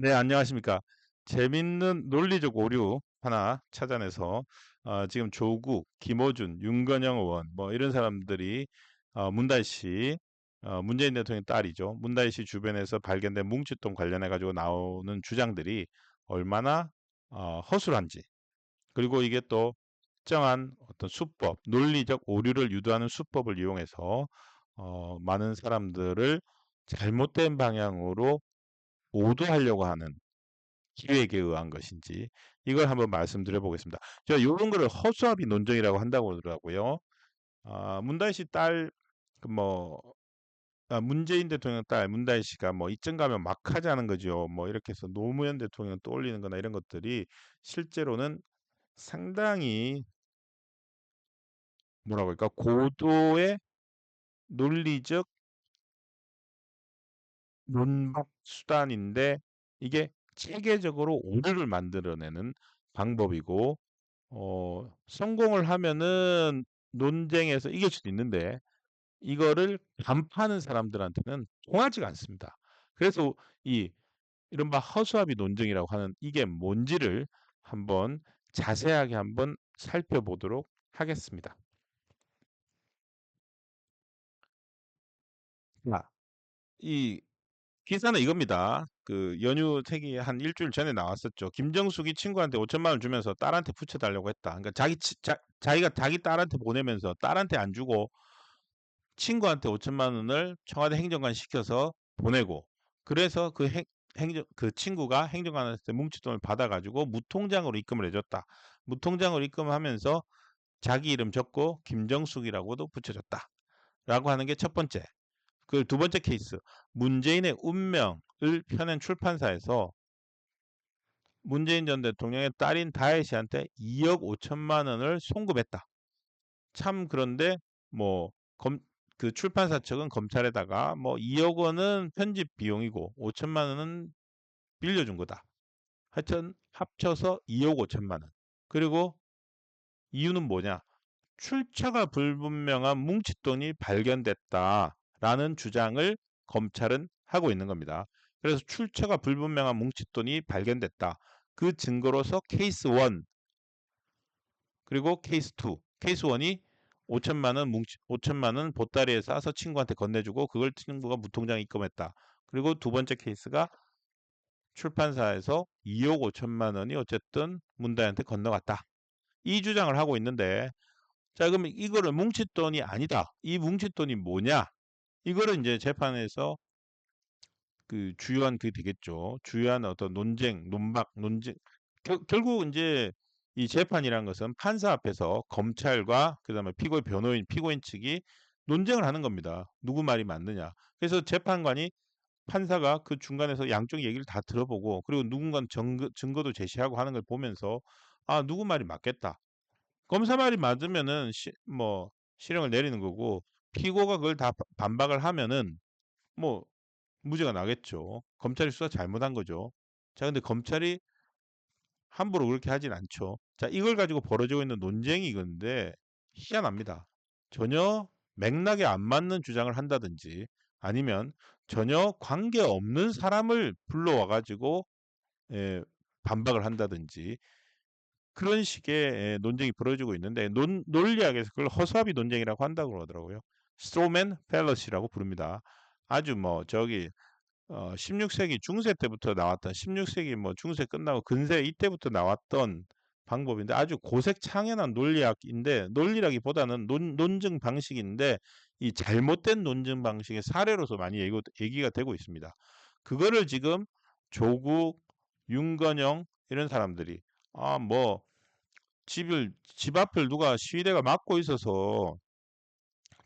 네, 안녕하십니까. 재밌는 논리적 오류 하나 찾아내서 어, 지금 조국, 김어준, 윤건영 의원 뭐 이런 사람들이 어, 문다희 씨, 어, 문재인 대통령 딸이죠. 문다희 씨 주변에서 발견된 뭉칫돈 관련해 가지고 나오는 주장들이 얼마나 어, 허술한지 그리고 이게 또 특정한 어떤 수법, 논리적 오류를 유도하는 수법을 이용해서 어, 많은 사람들을 잘못된 방향으로 오도하려고 하는 기획에 의한 것인지 이걸 한번 말씀드려 보겠습니다. 제가 이런 거를 허수아비 논쟁이라고 한다고 그러더라고요. 아, 문다희 씨딸 뭐 아, 문재인 대통령 딸 문다희 씨가 뭐 이쯤 가면 막 하자는 거죠. 뭐 이렇게 해서 노무현 대통령 떠올리는 거나 이런 것들이 실제로는 상당히 뭐라고 할까 고도의 논리적 논박 수단인데 이게 체계적으로 오류를 만들어내는 방법이고 어, 성공을 하면은 논쟁에서 이길 수도 있는데 이거를 간파하는 사람들한테는 통하지가 않습니다. 그래서 이 이른바 허수아비 논쟁이라고 하는 이게 뭔지를 한번 자세하게 한번 살펴보도록 하겠습니다. 자, 이 기사는 이겁니다. 그 연휴 책이 한 일주일 전에 나왔었죠. 김정숙이 친구한테 5천만 원 주면서 딸한테 붙여달라고 했다. 그러니까 자기 자, 자기가 자기 딸한테 보내면서 딸한테 안 주고 친구한테 5천만 원을 청와대 행정관 시켜서 보내고 그래서 그 행, 행정 그 친구가 행정관한테 뭉치돈을 받아가지고 무통장으로 입금을 해줬다. 무통장으로 입금하면서 자기 이름 적고 김정숙이라고도 붙여줬다. 라고 하는 게 첫 번째. 그 두 번째 케이스. 문재인의 운명을 펴낸 출판사에서 문재인 전 대통령의 딸인 다혜 씨한테 2억 5천만 원을 송금했다. 참 그런데 뭐 검, 그 출판사 측은 검찰에다가 뭐 2억 원은 편집 비용이고 5천만 원은 빌려준 거다. 하여튼 합쳐서 2억 5천만 원. 그리고 이유는 뭐냐? 출처가 불분명한 뭉칫돈이 발견됐다 라는 주장을 검찰은 하고 있는 겁니다. 그래서 출처가 불분명한 뭉칫돈이 발견됐다. 그 증거로서 케이스 1 그리고 케이스 2. 케이스 1이 5천만 원 뭉치 5천만 원 보따리에 싸서 친구한테 건네주고 그걸 친구가 무통장 입금했다. 그리고 두 번째 케이스가 출판사에서 2억 5천만 원이 어쨌든 문다한테 건너갔다. 이 주장을 하고 있는데 자 그럼 이거를 뭉칫돈이 아니다. 이 뭉칫돈이 뭐냐? 이거를 이제 재판에서 그 주요한 그 되겠죠. 주요한 어떤 논쟁, 논박, 논쟁. 결, 결국 이제 이 재판이란 것은 판사 앞에서 검찰과 그다음에 피고인 변호인, 피고인 측이 논쟁을 하는 겁니다. 누구 말이 맞느냐. 그래서 재판관이 판사가 그 중간에서 양쪽 얘기를 다 들어보고 그리고 누군가는 증거, 증거도 제시하고 하는 걸 보면서 아 누구 말이 맞겠다. 검사 말이 맞으면은 시, 뭐 실형을 내리는 거고 피고가 그걸 다 반박을 하면은 뭐 무죄가 나겠죠. 검찰이 수사 잘못한 거죠. 자, 근데 검찰이 함부로 그렇게 하진 않죠. 자, 이걸 가지고 벌어지고 있는 논쟁이 이건데 희한합니다. 전혀 맥락에 안 맞는 주장을 한다든지 아니면 전혀 관계 없는 사람을 불러와 가지고 예, 반박을 한다든지 그런 식의 예, 논쟁이 벌어지고 있는데 논, 논리학에서 그걸 허수아비 논쟁이라고 한다고 그러더라고요. 스트로맨 펠러시라고 부릅니다. 아주 뭐 저기 어 16세기 중세 때부터 나왔던 16세기 뭐 중세 끝나고 근세 이때부터 나왔던 방법인데 아주 고색 창연한 논리학인데 논리라기보다는 논, 논증 방식인데 이 잘못된 논증 방식의 사례로서 많이 얘기, 얘기가 되고 있습니다. 그거를 지금 조국, 윤건영 이런 사람들이 아 뭐 집을 집 앞을 누가 시위대가 막고 있어서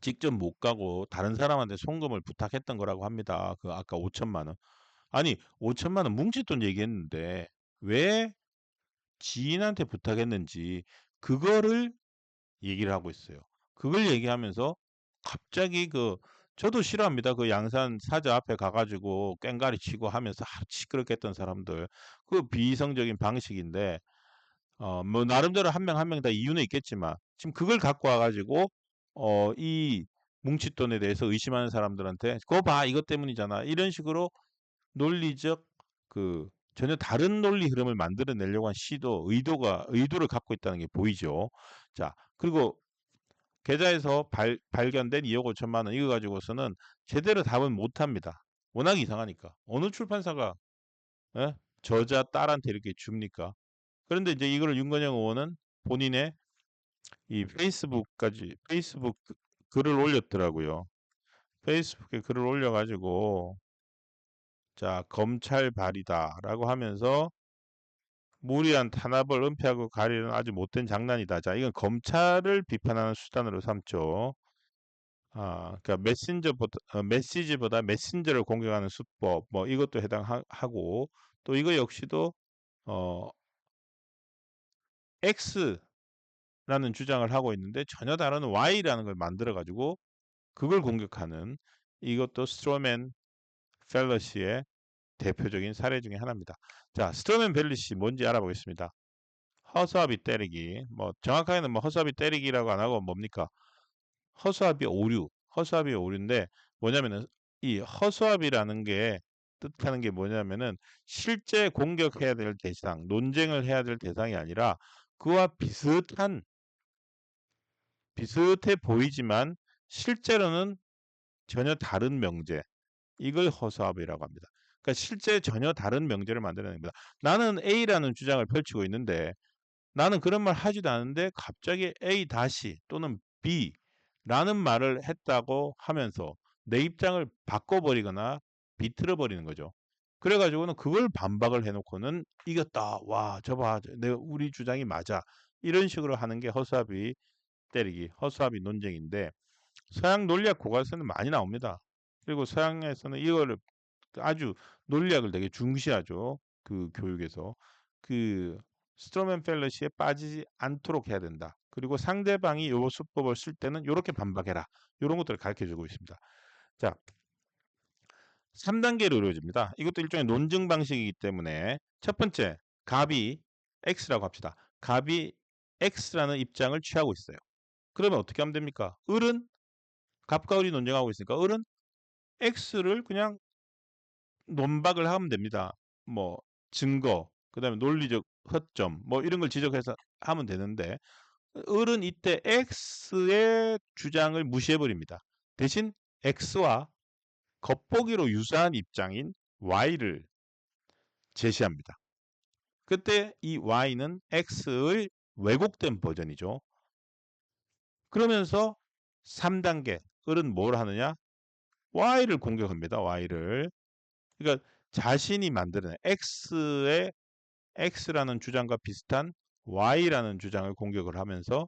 직접 못 가고 다른 사람한테 송금을 부탁했던 거라고 합니다. 그 아까 5천만 원. 아니 5천만 원 뭉칫돈 얘기했는데 왜 지인한테 부탁했는지 그거를 얘기를 하고 있어요. 그걸 얘기하면서 갑자기 그 저도 싫어합니다. 그 양산 사저 앞에 가가지고 꽹가리 치고 하면서 시끄럽게 했던 사람들. 그 비이성적인 방식인데, 어, 뭐, 나름대로 한 명 한 명 다 이유는 있겠지만, 지금 그걸 갖고 와가지고, 어, 이 뭉칫돈에 대해서 의심하는 사람들한테 그거 봐 이것 때문이잖아 이런 식으로 논리적 그 전혀 다른 논리 흐름을 만들어 내려고 한 시도, 의도가, 의도를 갖고 있다는 게 보이죠. 자, 그리고 계좌에서 발, 발견된 2억 5천만 원 이거 가지고서는 제대로 답은 못 합니다. 워낙 이상하니까. 어느 출판사가 예? 저자 딸한테 이렇게 줍니까? 그런데 이제 이거를 윤건영 의원은 본인의 이 페이스북까지 페이스북 그- 글을 올렸더라고요. 페이스북에 글을 올려가지고 자 검찰 발이다라고 하면서 무리한 탄압을 은폐하고 가리는 아주 못된 장난이다. 자 이건 검찰을 비판하는 수단으로 삼죠. 아, 그러니까 메신저보다 어, 메시지보다 메신저를 공격하는 수법 뭐 이것도 해당하고 또 이거 역시도 어 X 라는 주장을 하고 있는데 전혀 다른 Y라는 걸 만들어 가지고 그걸 공격하는 이것도 스트로맨 펠러시의 대표적인 사례 중에 하나입니다. 자, 스트로맨 펠러시 뭔지 알아보겠습니다. 허수아비 때리기. 뭐 정확하게는 뭐 허수아비 때리기라고 안 하고 뭡니까? 허수아비 오류. 허수아비 오류인데 뭐냐면은 이 허수아비라는 게 뜻하는 게 뭐냐면은 실제 공격해야 될 대상, 논쟁을 해야 될 대상이 아니라 그와 비슷한 비슷해 보이지만 실제로는 전혀 다른 명제. 이걸 허수아비라고 합니다. 그러니까 실제 전혀 다른 명제를 만들어낸 겁니다. 나는 A라는 주장을 펼치고 있는데 나는 그런 말 하지도 않은데 갑자기 A 다시 또는 B라는 말을 했다고 하면서 내 입장을 바꿔버리거나 비틀어 버리는 거죠. 그래가지고는 그걸 반박을 해놓고는 이겼다. 와, 저봐, 내가 우리 주장이 맞아. 이런 식으로 하는 게 허수아비 때리기, 허수아비 논쟁인데 서양 논리학 교과서는 많이 나옵니다. 그리고 서양에서는 이거를 아주 논리학을 되게 중시하죠. 그 교육에서 그 스트로맨 펠러시에 빠지지 않도록 해야 된다. 그리고 상대방이 요 수법을 쓸 때는 이렇게 반박해라. 이런 것들을 가르쳐 주고 있습니다. 자, 3단계로 이루어집니다. 이것도 일종의 논증 방식이기 때문에 첫 번째, 갑이 x라고 합시다. 갑이 x라는 입장을 취하고 있어요. 그러면 어떻게 하면 됩니까? 을은 갑과 을이 논쟁하고 있으니까 을은 x를 그냥 논박을 하면 됩니다. 뭐 증거, 그 다음에 논리적 허점, 뭐 이런 걸 지적해서 하면 되는데 을은 이때 x의 주장을 무시해 버립니다. 대신 x와 겉보기로 유사한 입장인 y를 제시합니다. 그때 이 y는 x의 왜곡된 버전이죠. 그러면서 3단계 을은 뭘 하느냐? y를 공격합니다. y를. 그러니까 자신이 만드는 x의 x라는 주장과 비슷한 y라는 주장을 공격을 하면서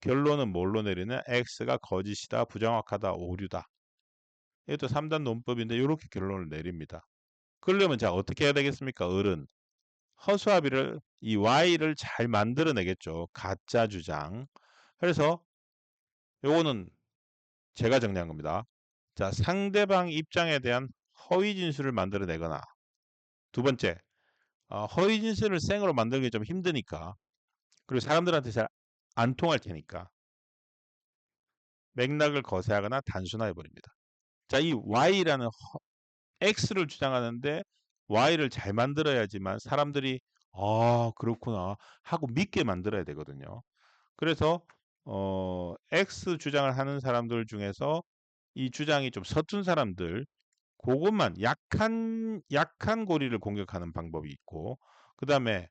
결론은 뭘로 내리는 x가 거짓이다, 부정확하다, 오류다. 이것도 3단 논법인데 이렇게 결론을 내립니다. 그러려면 자 어떻게 해야 되겠습니까? 을은 허수아비를 이 y를 잘 만들어내겠죠. 가짜 주장. 그래서 요거는 제가 정리한 겁니다. 자 상대방 입장에 대한 허위 진술을 만들어내거나 두 번째 어, 허위 진술을 생으로 만들기 좀 힘드니까 그리고 사람들한테 잘 안 통할 테니까 맥락을 거세하거나 단순화해 버립니다. 자, 이 y라는 허, x를 주장하는데 y를 잘 만들어야지만 사람들이 아 그렇구나 하고 믿게 만들어야 되거든요. 그래서 어, x 주장을 하는 사람들 중에서 이 주장이 좀 서툰 사람들 그것만 약한 약한 고리를 공격하는 방법이 있고 그 다음에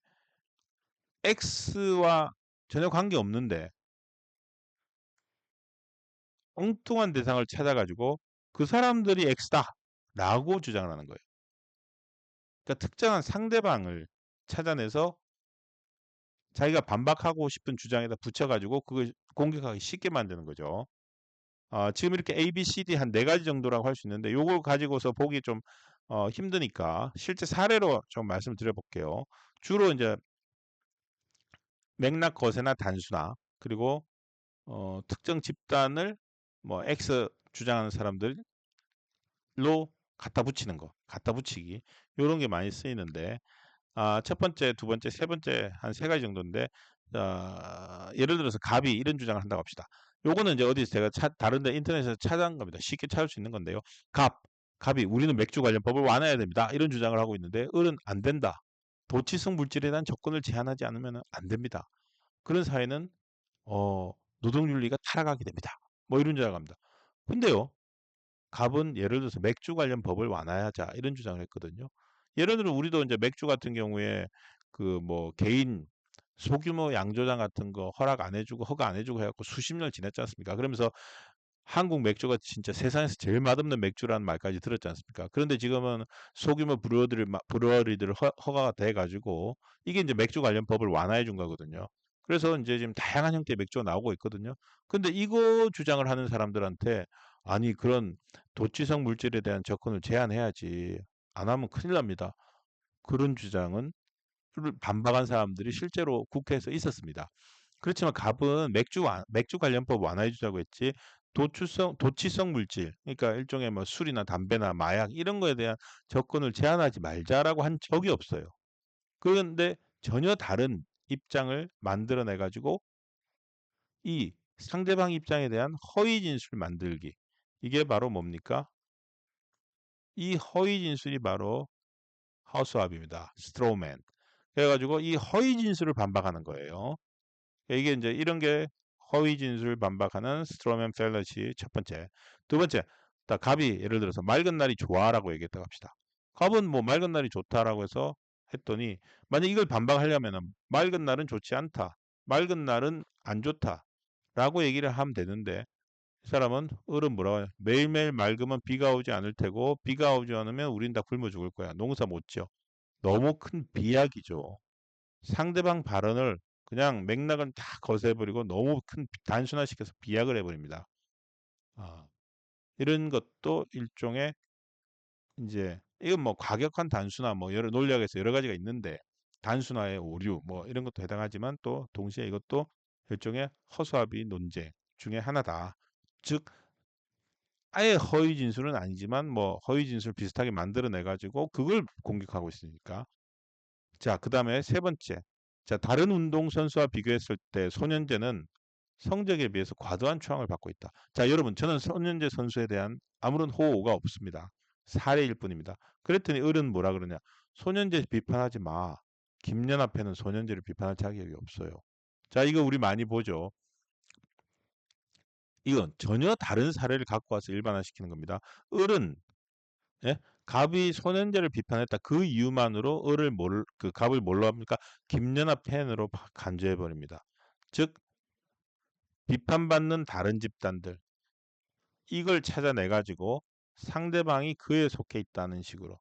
X와 전혀 관계 없는데 엉뚱한 대상을 찾아가지고 그 사람들이 X다 라고 주장을 하는 거예요. 그러니까 특정한 상대방을 찾아내서 자기가 반박하고 싶은 주장에다 붙여가지고 그걸 공격하기 쉽게 만드는 거죠. 어, 지금 이렇게 A, B, C, D 한 네 가지 정도라고 할 수 있는데 요걸 가지고서 보기 좀 어, 힘드니까 실제 사례로 좀 말씀드려 볼게요. 주로 이제 맥락 거세나 단순화 그리고 어, 특정 집단을 뭐 X 주장하는 사람들로 갖다 붙이는 거, 갖다 붙이기 이런 게 많이 쓰이는데 아, 첫 번째, 두 번째, 세 번째 한 세 가지 정도인데 어, 예를 들어서 갑이 이런 주장을 한다고 합시다. 요거는 이제 어디서 제가 차, 다른데 인터넷에서 찾아온 겁니다. 쉽게 찾을 수 있는 건데요. 갑, 갑이 우리는 맥주 관련 법을 완화해야 됩니다. 이런 주장을 하고 있는데 을은 안 된다. 도치성 물질에 대한 조건을 제한하지 않으면 안 됩니다. 그런 사회는 어, 노동윤리가 타락하게 됩니다. 뭐 이런 주장을 합니다. 근데요. 갑은 예를 들어서 맥주 관련 법을 완화하자 이런 주장을 했거든요. 예를 들어 우리도 이제 맥주 같은 경우에 그 뭐 개인 소규모 양조장 같은 거 허락 안 해주고 허가 안 해주고 해갖고 수십 년을 지냈지 않습니까? 그러면서 한국 맥주가 진짜 세상에서 제일 맛없는 맥주라는 말까지 들었지 않습니까? 그런데 지금은 소규모 브루어들 브루어리들 허가가 돼가지고 이게 이제 맥주 관련 법을 완화해 준 거거든요. 그래서 이제 지금 다양한 형태의 맥주가 나오고 있거든요. 근데 이거 주장을 하는 사람들한테 아니 그런 도치성 물질에 대한 접근을 제한해야지 안 하면 큰일 납니다. 그런 주장은 반박한 사람들이 실제로 국회에서 있었습니다. 그렇지만 갑은 맥주 맥주 관련법 완화해 주자고 했지 도추성 도치성 물질 그러니까 일종의 뭐 술이나 담배나 마약 이런 거에 대한 접근을 제한하지 말자라고 한 적이 없어요. 그런데 전혀 다른 입장을 만들어내 가지고 이 상대방 입장에 대한 허위 진술 만들기 이게 바로 뭡니까? 이 허위 진술이 바로 하우스합입니다. 스트로맨. 그래가지고 이 허위 진술을 반박하는 거예요. 이게 이제 이런 게 허위 진술 반박하는 스트로맨 펠러시 첫 번째. 두 번째, 갑이 예를 들어서 맑은 날이 좋아라고 얘기했다고 합시다. 갑은 뭐 맑은 날이 좋다라고 해서 했더니 만약 이걸 반박하려면 맑은 날은 좋지 않다. 맑은 날은 안 좋다. 라고 얘기를 하면 되는데 이 사람은 을은 뭐라고 해요? 매일매일 맑으면 비가 오지 않을 테고 비가 오지 않으면 우린 다 굶어 죽을 거야. 농사 못 지어. 너무 큰 비약이죠. 상대방 발언을 그냥 맥락을 다 거세버리고 너무 큰 단순화시켜서 비약을 해버립니다. 아, 이런 것도 일종의 이제 이건 뭐 과격한 단순화 뭐 여러 논리학에서 여러 가지가 있는데 단순화의 오류 뭐 이런 것도 해당하지만 또 동시에 이것도 일종의 허수아비 논쟁 중에 하나다. 즉 아예 허위 진술은 아니지만 뭐 허위 진술 비슷하게 만들어내 가지고 그걸 공격하고 있으니까. 자 그 다음에 세 번째. 자 다른 운동선수와 비교했을 때 소년제는 성적에 비해서 과도한 추앙을 받고 있다. 자 여러분 저는 소년제 선수에 대한 아무런 호호가 없습니다. 사례일 뿐입니다. 그랬더니 을은 뭐라 그러냐 소년제 비판하지 마. 김연합회는 소년제를 비판할 자격이 없어요. 자 이거 우리 많이 보죠 이건 전혀 다른 사례를 갖고 와서 일반화시키는 겁니다. 을은 예? 갑이 소년제를 비판했다. 그 이유만으로 을을 뭘, 그 갑을 뭘로 합니까? 김연합 팬으로 간주해 버립니다. 즉 비판받는 다른 집단들 이걸 찾아내 가지고 상대방이 그에 속해 있다는 식으로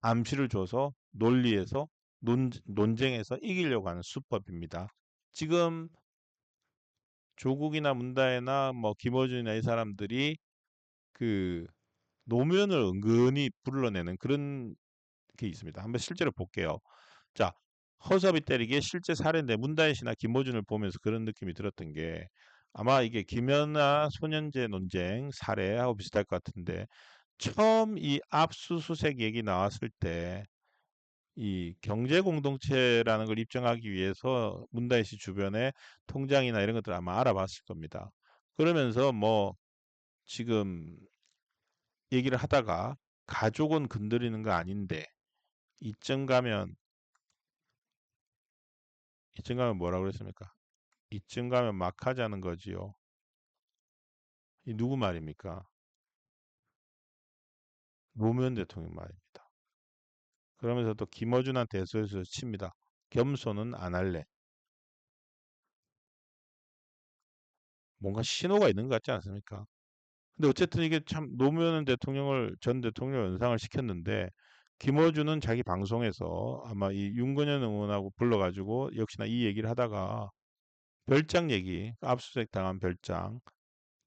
암시를 줘서 논리에서 논, 논쟁에서 이기려고 하는 수법입니다. 지금 조국이나 문다혜나 뭐 김어준이나 이 사람들이 그 노면을 은근히 불러내는 그런 게 있습니다. 한번 실제로 볼게요. 자, 허섭이 때리기에 실제 사례인데 문다혜 씨나 김어준을 보면서 그런 느낌이 들었던 게 아마 이게 김연아 소년제 논쟁 사례하고 비슷할 것 같은데 처음 이 압수수색 얘기 나왔을 때 이 경제 공동체라는 걸 입증하기 위해서 문다혜 씨 주변에 통장이나 이런 것들 아마 알아봤을 겁니다. 그러면서 뭐 지금 얘기를 하다가 가족은 건드리는 거 아닌데 이쯤 가면 이쯤 가면 뭐라고 그랬습니까? 이쯤 가면 막 하자는 거지요. 이 누구 말입니까? 노무현 대통령 말입니다. 그러면서 또 김어준한테 SOS 칩니다. 겸손은 안 할래. 뭔가 신호가 있는 것 같지 않습니까? 근데 어쨌든 이게 참 노무현 대통령을 전 대통령 연상을 시켰는데 김어준은 자기 방송에서 아마 이 윤건현 의원하고 불러가지고 역시나 이 얘기를 하다가 별장 얘기 압수수색 당한 별장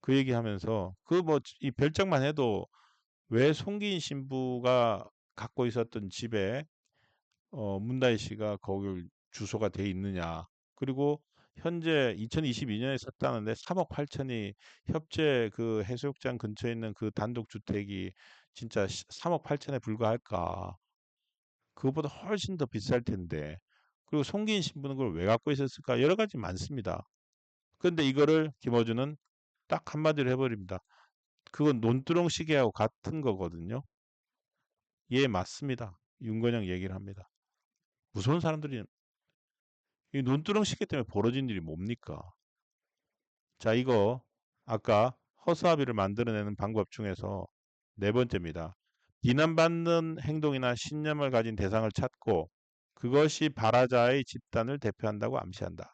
그 얘기하면서 그 뭐 이 별장만 해도 왜 송기인 신부가 갖고 있었던 집에 어, 문다희 씨가 거기 주소가 돼 있느냐. 그리고 현재 2022년에 샀다는데 3억 8천이 협재 그 해수욕장 근처에 있는 그 단독 주택이 진짜 3억 8천에 불과할까? 그것보다 훨씬 더 비쌀 텐데. 그리고 송기인 신부는 그걸 왜 갖고 있었을까? 여러 가지 많습니다. 그런데 이거를 김어준은 딱 한마디로 해버립니다. 그건 논두렁 시계하고 같은 거거든요. 예, 맞습니다. 윤건영 얘기를 합니다. 무서운 사람들이 이 논두렁 시계 때문에 벌어진 일이 뭡니까? 자, 이거 아까 허수아비를 만들어내는 방법 중에서 네 번째입니다. 비난받는 행동이나 신념을 가진 대상을 찾고 그것이 발화자의 집단을 대표한다고 암시한다.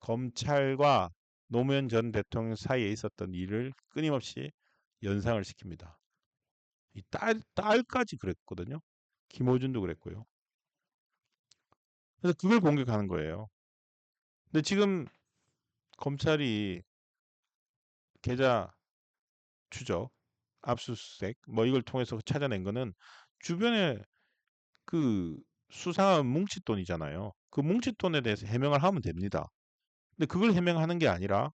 검찰과 노무현 전 대통령 사이에 있었던 일을 끊임없이 연상을 시킵니다. 이 딸, 딸까지 그랬거든요. 김호준도 그랬고요. 그래서 그걸 공격하는 거예요. 근데 지금 검찰이 계좌 추적, 압수수색 뭐 이걸 통해서 찾아낸 거는 주변에 그 수상한 뭉칫돈이잖아요. 그 뭉칫돈에 대해서 해명을 하면 됩니다. 근데 그걸 해명하는 게 아니라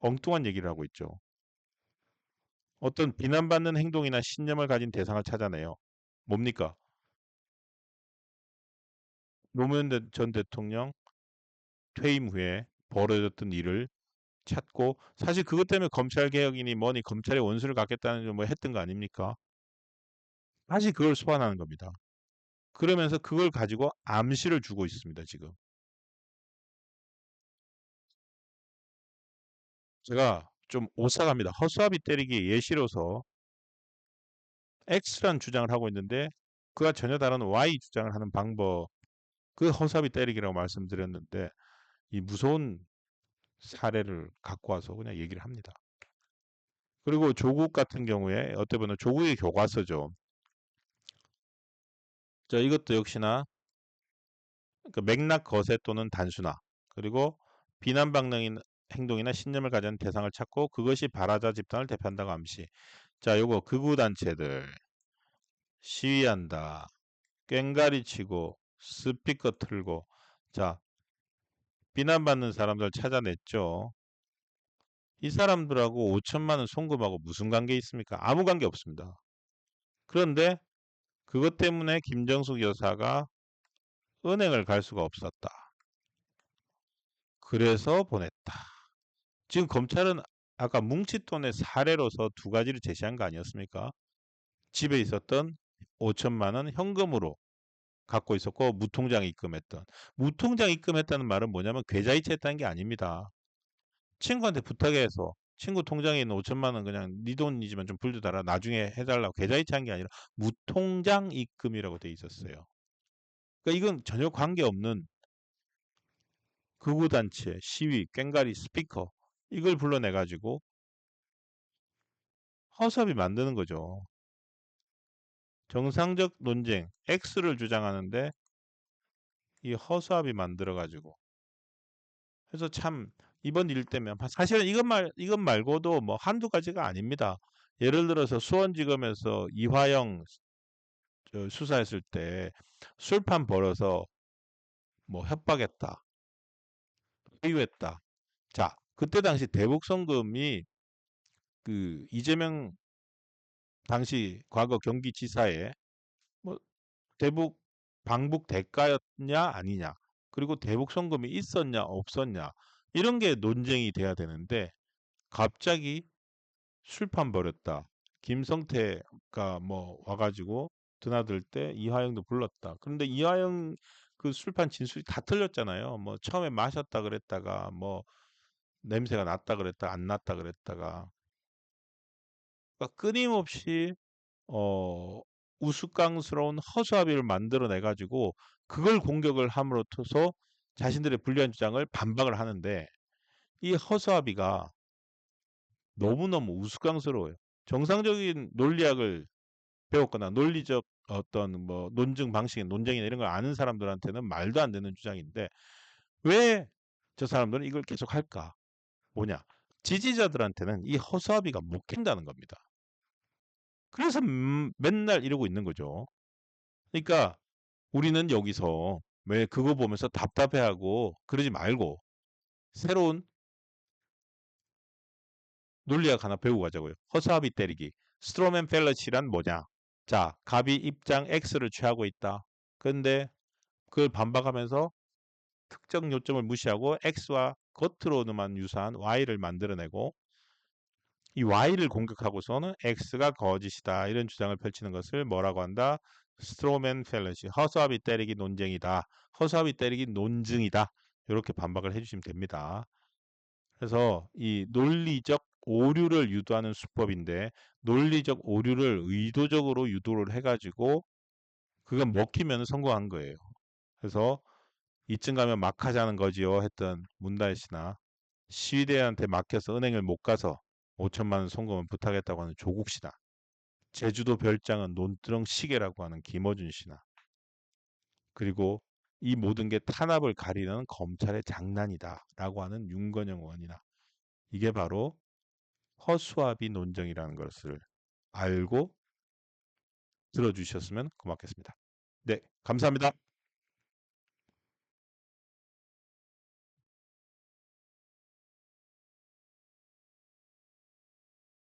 엉뚱한 얘기를 하고 있죠. 어떤 비난받는 행동이나 신념을 가진 대상을 찾아내요. 뭡니까? 노무현 전 대통령 퇴임 후에 벌어졌던 일을 찾고 사실 그것 때문에 검찰 개혁이니 뭐니 검찰의 원수를 갖겠다는 뭐 했던 거 아닙니까? 다시 그걸 소환하는 겁니다. 그러면서 그걸 가지고 암시를 주고 있습니다. 지금. 제가 좀 오싹합니다. 허수아비 때리기 예시로서 X란 주장을 하고 있는데 그가 전혀 다른 Y 주장을 하는 방법 그 허수아비 때리기라고 말씀드렸는데 이 무서운 사례를 갖고 와서 그냥 얘기를 합니다. 그리고 조국 같은 경우에 어떻게 보면 조국의 교과서죠. 자 이것도 역시나 그 맥락 거세 또는 단순화 그리고 비난방능 행동이나 신념을 가진 대상을 찾고 그것이 발화자 집단을 대표한다고 암시. 자, 요거 극우 단체들 시위한다. 꽹가리 치고 스피커 틀고 자, 비난받는 사람들 찾아냈죠. 이 사람들하고 5천만 원 송금하고 무슨 관계 있습니까? 아무 관계 없습니다. 그런데 그것 때문에 김정숙 여사가 은행을 갈 수가 없었다. 그래서 보냈다. 지금 검찰은 아까 뭉칫돈의 사례로서 두 가지를 제시한 거 아니었습니까? 집에 있었던 5천만 원 현금으로 갖고 있었고 무통장 입금했던 무통장 입금했다는 말은 뭐냐면 계좌이체했다는 게 아닙니다. 친구한테 부탁해서 친구 통장에 있는 5천만 원 그냥 네 돈이지만 좀 불려달라 나중에 해달라고 계좌이체한 게 아니라 무통장 입금이라고 돼 있었어요. 그러니까 이건 전혀 관계없는 극우단체, 시위, 꽹가리, 스피커 이걸 불러내 가지고 허수아비 만드는 거죠. 정상적 논쟁 X를 주장하는데 이 허수아비 만들어 가지고 그래서 참 이번 일 때문에 사실은 이것 말 이것 말고도 뭐 한두 가지가 아닙니다. 예를 들어서 수원지검에서 이화영 수사했을 때 술판 벌어서 뭐 협박했다, 회유했다. 자, 그때 당시 대북 송금이 그 이재명 당시 과거 경기지사의 뭐 대북 방북 대가였냐 아니냐 그리고 대북 송금이 있었냐 없었냐 이런 게 논쟁이 돼야 되는데 갑자기 술판 벌였다. 김성태가 뭐 와가지고 드나들 때 이화영도 불렀다. 그런데 이화영 그 술판 진술이 다 틀렸잖아요. 뭐 처음에 마셨다 그랬다가 뭐 냄새가 났다 그랬다 안 났다 그랬다가 그러니까 끊임없이 어 우스꽝스러운 허수아비를 만들어내 가지고 그걸 공격을 함으로써 자신들의 불리한 주장을 반박을 하는데 이 허수아비가 너무너무 우스꽝스러워요. 정상적인 논리학을 배웠거나 논리적 어떤 뭐 논증 방식, 논쟁이나 이런 걸 아는 사람들한테는 말도 안 되는 주장인데 왜 저 사람들은 이걸 계속 할까? 뭐냐? 지지자들한테는 이 허수아비가 먹힌다는 겁니다. 그래서 음, 맨날 이러고 있는 거죠. 그러니까 우리는 여기서 왜 그거 보면서 답답해하고 그러지 말고 새로운 논리학 하나 배우고 가자고요. 허수아비 때리기. 스트로맨 펠러치란 뭐냐? 자, 갑이 입장 X를 취하고 있다. 근데 그걸 반박하면서 특정 요점을 무시하고 X와 겉으로만 유사한 Y를 만들어내고 이 Y를 공격하고서는 X가 거짓이다. 이런 주장을 펼치는 것을 뭐라고 한다? 스트로맨 펠러시, 허수아비 때리기 논쟁이다. 허수아비 때리기 논증이다. 이렇게 반박을 해주시면 됩니다. 그래서 이 논리적 오류를 유도하는 수법인데 논리적 오류를 의도적으로 유도를 해가지고 그건 먹히면 성공한 거예요. 그래서 이쯤 가면 막 하자는 거지요 했던 문다혜 씨나 시위대한테 막혀서 은행을 못 가서 5천만 원 송금을 부탁했다고 하는 조국 씨나 제주도 별장은 논두렁 시계라고 하는 김어준 씨나 그리고 이 모든 게 탄압을 가리는 검찰의 장난이다 라고 하는 윤건영 의원이나 이게 바로 허수아비 논정이라는 것을 알고 들어주셨으면 고맙겠습니다. 네, 감사합니다.